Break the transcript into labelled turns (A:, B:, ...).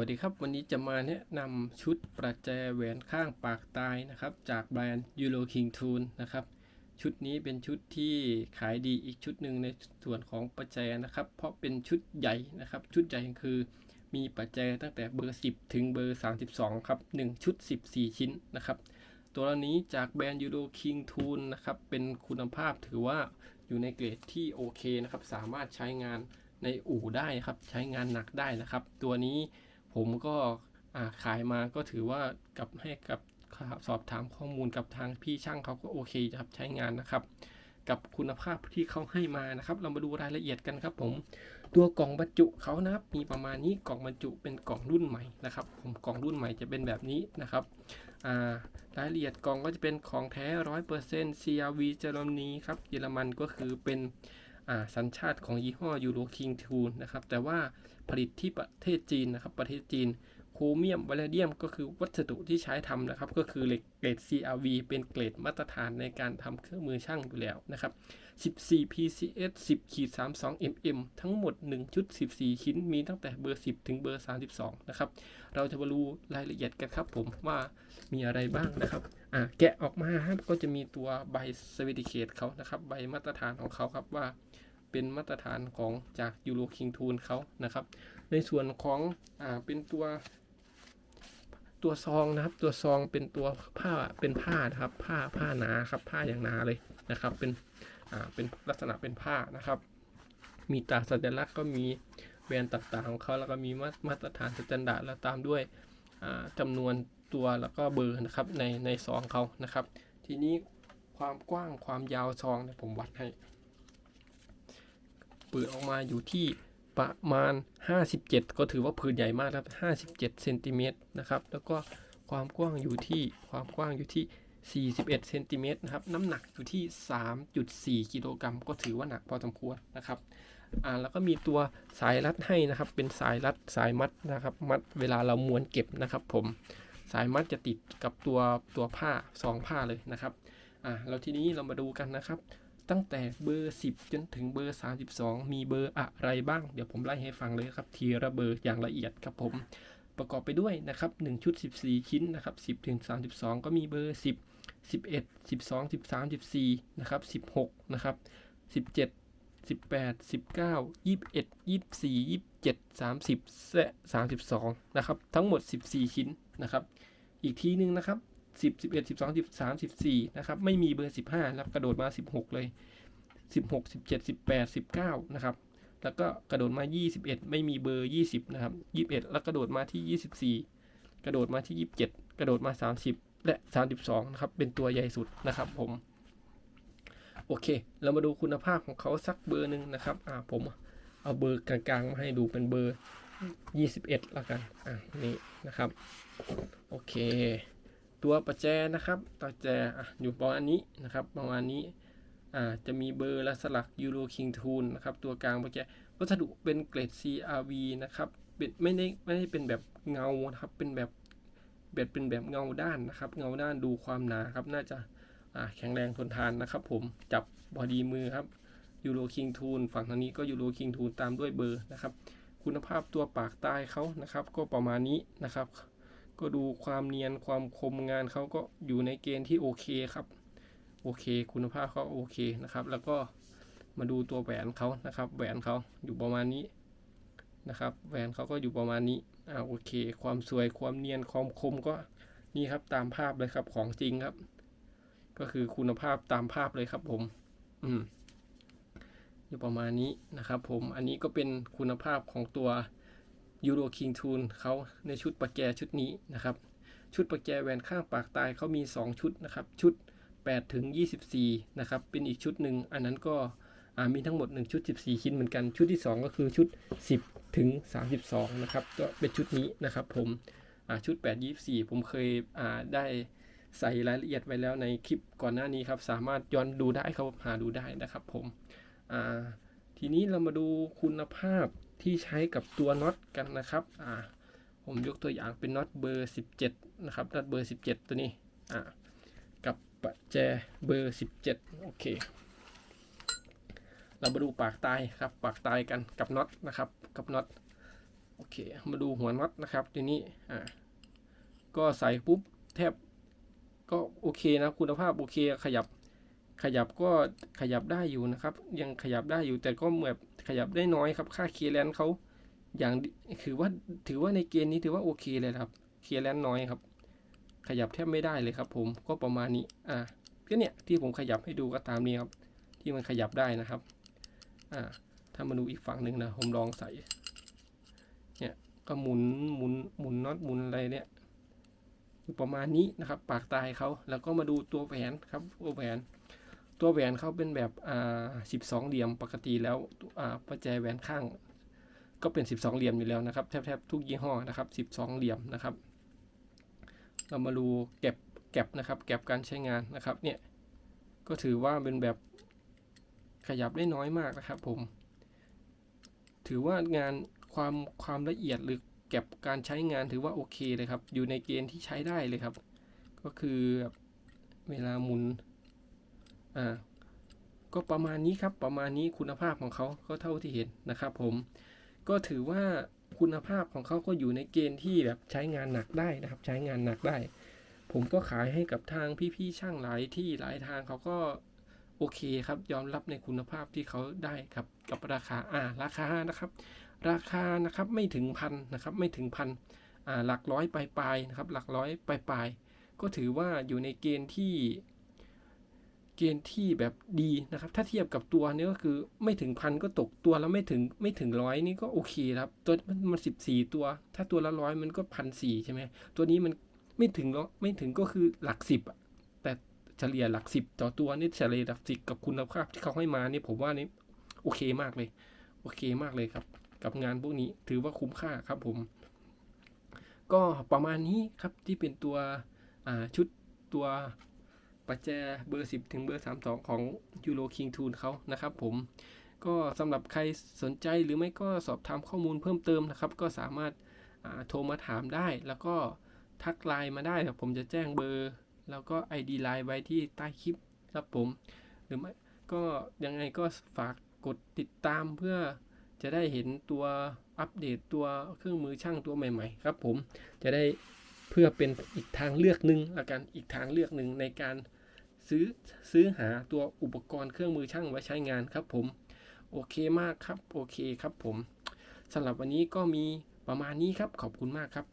A: วัสดีครับ วันนี้จะมาแนะนำชุดประแจแหวนข้างปากตายนะครับ จากแบรนด์ Euro King Tool นะครับ ชุดนี้เป็นชุดที่ขายดีอีกชุดหนึ่งในส่วนของประแจนะครับ เพราะเป็นชุดใหญ่นะครับ ชุดใหญ่คือมีประแจตั้งแต่เบอร์ 10 ถึงเบอร์ 32 ครับ 1 ชุด 14 ชิ้นนะครับ ตัวนี้จากแบรนด์ Euro King Tool นะครับ เป็นคุณภาพถือว่าอยู่ในเกรดที่โอเคนะครับ สามารถใช้งานในอู่ได้ครับ ใช้งานหนักได้นะครับ ตัวนี้ ผมก็ขายมาก็ถือว่ากับให้กับสอบถามข้อมูลกับทางพี่ช่างเขาก็โอเคครับใช้งานนะครับ กับคุณภาพที่เขาให้มานะครับ เรามาดูรายละเอียดกันครับ ผม ตัวกล่องบรรจุเขานะครับ มีประมาณนี้กล่องบรรจุเป็นกล่องรุ่นใหม่นะครับ ผมกล่องรุ่นใหม่จะเป็นแบบนี้นะครับรายละเอียดกล่องก็จะเป็นของแท้ร้อยเปอร์เซ็นต์ CRV เยอรมนีครับเยอรมันก็คือเป็น สัญชาติของยี่ห้อ Euro King Tool นะครับ แต่ว่าผลิตที่ประเทศจีนนะครับ ประเทศจีนโครเมียมวาเลเดียมก็คือวัสดุที่ใช้ทำนะครับ ก็คือเหล็กเกรด CRV เป็นเกรดมาตรฐานในการทำเครื่องมือช่างอยู่แล้วนะครับ 14 PCS 10ขีด32 mm ทั้งหมด1ชุด14 ชิ้น มีตั้งแต่เบอร์ 10 ถึงเบอร์ 32 นะครับ เราจะมาดูรายละเอียดกันครับผมว่ามีอะไรบ้างนะครับ อ่าแกะออกมาครับก็จะมีตัวใบสวิติเคตเขานะครับ ใบมาตรฐานของเขาครับว่า เป็นมาตรฐานของจาก Euro King Tool เขานะครับ ในส่วนของอ่าเป็นตัว ตัวซองนะครับ ตัวซองเป็นตัวผ้าเป็นผ้านะครับ ผ้าผ้าหนาครับ ผ้าอย่างหนาเลยนะครับ เป็นอ่าเป็นลักษณะเป็นผ้านะครับ มีตราสัญลักษณ์ก็มีแบรนด์ต่างๆของเขาแล้วก็มีมามาตรฐานสแตนดาร์ดแล้วตามด้วยอ่าจำนวนตัวแล้วก็เบอร์นะครับในในซองเขานะครับ ทีนี้ความกว้างความยาวซองเนี่ยผมวัดให้ ปิดออกมาอยู่ที่ประมาณ 57 ก็ถือว่าผืนใหญ่มากครับ 57เซนติเมตรนะครับ แล้วก็ความกว้างอยู่ที่ความกว้างอยู่ที่ 41เซนติเมตรนะครับ น้ำหนักอยู่ที่ 3.4 กิโลกรัมก็ถือว่าหนักพอสมควรนะครับอ่าแล้วก็มีตัวสายรัดให้นะครับ เป็นสายรัดสายมัดนะครับ มัดเวลาเราม้วนเก็บนะครับ ผม สายมัดจะติดกับตัวตัวผ้าสองผ้าเลยนะครับอ่าแล้วทีนี้เรามาดูกันนะครับ ตั้งแต่เบอร์ 10 จนถึงเบอร์ 32 มีเบอร์อะไรบ้าง เดี๋ยวผมไล่ให้ฟังเลยครับทีละเบอร์อย่างละเอียดครับผม ประกอบไปด้วยนะครับ1ชุด 14 ชิ้นนะครับ10ถึง32 ก็มีเบอร์ 10 11 12 13 14นะครับ16นะครับ17 18 19 21 24 27 30และ32นะครับทั้งหมด 14 ชิ้นนะครับอีกทีหนึงนะครับ 10 11 12 13 14นะครับไม่มีเบอร์15แล้วกระโดดมา16เลย16 17 18 19นะครับแล้วก็กระโดดมา21ไม่มีเบอร์20นะครับ21แล้วกระโดดมาที่24กระโดดมาที่27กระโดดมา30และ32นะครับเป็นตัวใหญ่สุดนะครับผมโอเค เรามาดูคุณภาพของเขาสักเบอร์หนึ่งนะครับอ่าผมเอาเบอร์กลางๆมาให้ดูเป็นเบอร์ 21 แล้วกัน อ่านี่นะครับ โอเค ตัวประแจนะครับประแจออยู่ประมาณนี้นะครับประมาณนี้จะมีเบอร์และสลัก Euro King Tool นะครับตัวกลางประแจวัสดุเป็นเกรด CRV นะครับเป็นไม่ได้ไม่ได้เป็นแบบเงาครับเป็นแบบแบบเป็นแบบเงาด้านนะครับ เงาด้านดูความหนาครับ น่าจะแข็งแรงทนทานนะครับ ผมจับบอดีมือครับ Euro King Tool ฝั่งทางนี้ก็ Euro King Tool ตามด้วยเบอร์นะครับ คุณภาพตัวปากใต้เขานะครับ ก็ประมาณนี้นะครับ ก็ดูความเนียนความคมงานเขาก็อยู่ในเกณฑ์ที่โอเคครับโอเค คุณภาพเขาโอเคนะครับ แล้วก็มาดูตัวแหวนเขานะครับแหวนเขาอยู่ประมาณนี้นะครับแหวนเขาก็อยู่ประมาณนี้อ่าโอเค ความสวยความเนียนความคมก็นี่ครับตามภาพเลยครับของจริงครับ ก็คือคุณภาพตามภาพเลยครับผม อืมอยู่ประมาณนี้นะครับ ผมอันนี้ก็เป็นคุณภาพของตัว Euro King Tool เขาในชุดปากแกชุดนี้นะครับ ชุดปากแกแหวนข้างปากตายเขามี 2 ชุดนะครับ ชุด 8 ถึง 24 นะครับ เป็นอีกชุดหนึ่ง อันนั้นก็มีทั้งหมด 1 ชุด 14 ชิ้นเหมือนกัน ชุดที่ 2 ก็คือชุด 10 ถึง 32 นะครับ ก็เป็นชุดนี้นะครับผมชุด 8 24 ผมเคยได้ใส่รายละเอียดไว้แล้วในคลิปก่อนหน้านี้ครับ สามารถย้อนดูได้ครับหาดูได้นะครับผมอ่า ทีนี้เรามาดูคุณภาพที่ใช้กับตัวน็อตกันนะครับอ่าผมยกตัวอย่างเป็นน็อตเบอร์ 17 นะครับน็อตเบอร์ 17 ตัวนี้อ่ากับประแจเบอร์ 17 โอเค เรามาดูปากตายครับ ปากตายกันกับน็อตนะครับ กับน็อต โอเค มาดูหัวน็อตนะครับ ทีนี้อ่าก็ใส่ปุ๊บแทบก็โอเคนะคุณภาพโอเคขยับ ขยับก็ขยับได้อยู่นะครับ ยังขยับได้อยู่แต่ก็แบบขยับได้น้อยครับ ค่าเคแลนเขาอย่างถือว่าถือว่าในเกณฑ์นี้ถือว่าโอเคเลยครับเคแลนน้อยครับ ขยับแทบไม่ได้เลยครับ ผมก็ประมาณนี้อ่าก็เนี่ยที่ผมขยับให้ดูก็ตามนี้ครับ ที่มันขยับได้นะครับอ่าถ้ามาดูอีกฝั่งหนึ่งนะผมลองใส่เนี่ยก็หมุนหมุนหมุนน็อตหมุนอะไรเนี่ยประมาณนี้นะครับ ปากตายเขาแล้วก็มาดูตัวแหวนครับตัวแหวน ตัวแหวนเขาเป็นแบบอ่าสิบสองเหลี่ยมปกติแล้วอ่าประแจแหวนข้าง ก็เป็น 12 เหลี่ยมอยู่แล้วนะครับแทบแทบทุกยี่ห้อนะครับ12 เหลี่ยมนะครับ เรามาดูเก็บแก็บนะครับแก็บการใช้งานนะครับเนี่ยก็ถือว่าเป็นแบบขยับได้น้อยมากนะครับผม ถือว่างานความความละเอียดหรือเก็บการใช้งานถือว่าโอเคเลยครับ อยู่ในเกณฑ์ที่ใช้ได้เลยครับ ก็คือเวลาหมุน อ่าก็ประมาณนี้ครับประมาณนี้คุณภาพของเขาก็เท่าที่เห็นนะครับ ผม ก็ถือว่าคุณภาพของเขาก็อยู่ในเกณฑ์ที่แบบใช้งานหนักได้นะครับ ใช้งานหนักได้ ผมก็ขายให้กับทางพี่ๆช่างหลายที่หลายทางเขาก็โอเคครับ ยอมรับในคุณภาพที่เขาได้ครับกับราคาอ่าราคานะครับ ราคานะครับไม่ถึงพันนะครับไม่ถึงพันอ่าหลักร้อยปลายๆนะครับ หลักร้อยปลายๆก็ถือว่าอยู่ในเกณฑ์ที่ เกณฑ์ที่แบบดีนะครับ ถ้าเทียบกับตัวนี้ก็คือไม่ถึงพันก็ตกตัวแล้วไม่ถึงไม่ถึงร้อยนี่ก็โอเคครับ ตัวมันมันสิบสี่ตัว ถ้าตัวละร้อยมันก็พันสี่ใช่ไหมตัวนี้มันไม่ถึงร้อยไม่ถึงก็คือหลักสิบแต่เฉลี่ยหลักสิบต่อตัวนี่เฉลี่ยหลักสิบกับคุณภาพที่เขาให้มานี่ผมว่านี่โอเคมากเลย โอเคมากเลยครับ กับงานพวกนี้ถือว่าคุ้มค่าครับผม ก็ประมาณนี้ครับที่เป็นตัวชุดตัว ประแจเบอร์ 10 ถึงเบอร์ 32 ของ Euro King Tool เขานะครับผมก็สำหรับใครสนใจหรือไม่ก็สอบถามข้อมูลเพิ่มเติมนะครับ ก็สามารถาโทรมาถามได้ แล้วก็ทักไลน์มาได้ครับผมจะแจ้งเบอร์ แล้วก็ ID ไลน์ไว้ที่ใต้คลิปครับผม หรือไม่ก็ยังไงก็ฝากกดติดตามเพื่อจะได้เห็นตัวอัปเดตตัวเครื่องมือช่างตัวใหม่ๆ ครับผมจะได้เพื่อเป็นอีกทางเลือกหนึ่งละกันอีกทางเลือกหนึ่งในการ ซื้อซื้อหาตัวอุปกรณ์เครื่องมือช่างไว้ใช้งานครับผม โอเคมากครับ โอเคครับผมสำหรับวันนี้ก็มีประมาณนี้ครับขอบคุณมากครับ